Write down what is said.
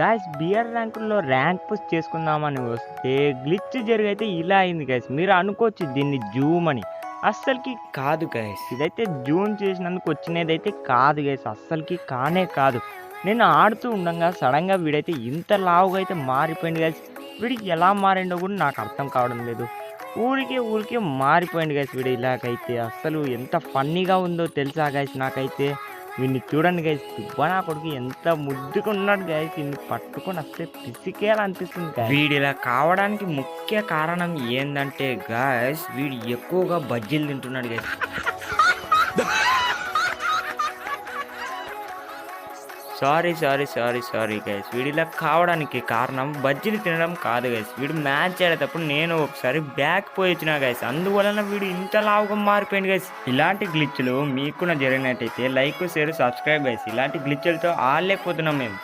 Guys BR ర్యాంకుల్లో rank push చేసుకుందామని వస్తే గ్లిచ్ జరిగైతే ఇలా అయింది గాయస్ మీరు అనుకోవచ్చు దీన్ని జూమ్ అని. అస్సలకి కాదు గాయస్ ఇదైతే జూమ్ చేసినందుకు వచ్చినదైతే కాదు గాయస్ అస్సలకి కానే కాదు. నేను ఆడుతూ ఉండగా సడన్గా వీడైతే ఇంత లావుగా అయితే మారిపోయింది గాయస్ వీడికి ఎలా మారిండో కూడా నాకు అర్థం కావడం లేదు. ఊరికే ఊరికే మారిపోయింది గాయస్ వీడు ఇలాగైతే. అస్సలు ఎంత ఫన్నీగా ఉందో తెలుసా గాయస్ నాకైతే. వీడిని చూడండి గైస్ నా కొడుకు ఎంత ముద్దుగా ఉన్నాడు గైస్ ఇన్ని పట్టుకొని వస్తే పిసికేయాలనిపిస్తుంది అనిపిస్తుంది వీడు ఇలా కావడానికి ముఖ్య కారణం ఏంటంటే గాయస్ వీడు ఎక్కువగా బజ్జీలు తింటున్నాడు guys sorry sorry sorry sorry guys వీడు ఇలా కావడానికి కారణం బజ్జీలు తినడం కాదు గైస్ వీడు మ్యాచ్ ఆడేటప్పుడు నేను ఒకసారి బ్యాక్ పోయి వచ్చిన గైస్ అందువలన వీడు ఇంత లావుగా మారిపోయింది గైస్ ఇలాంటి గ్లిచ్లు మీకు నా జరిగినట్టయితే లైక్ షేర్ సబ్స్క్రైబ్ గైస్ ఇలాంటి గ్లిచ్లతో ఆడలేకపోతున్నాం మేము.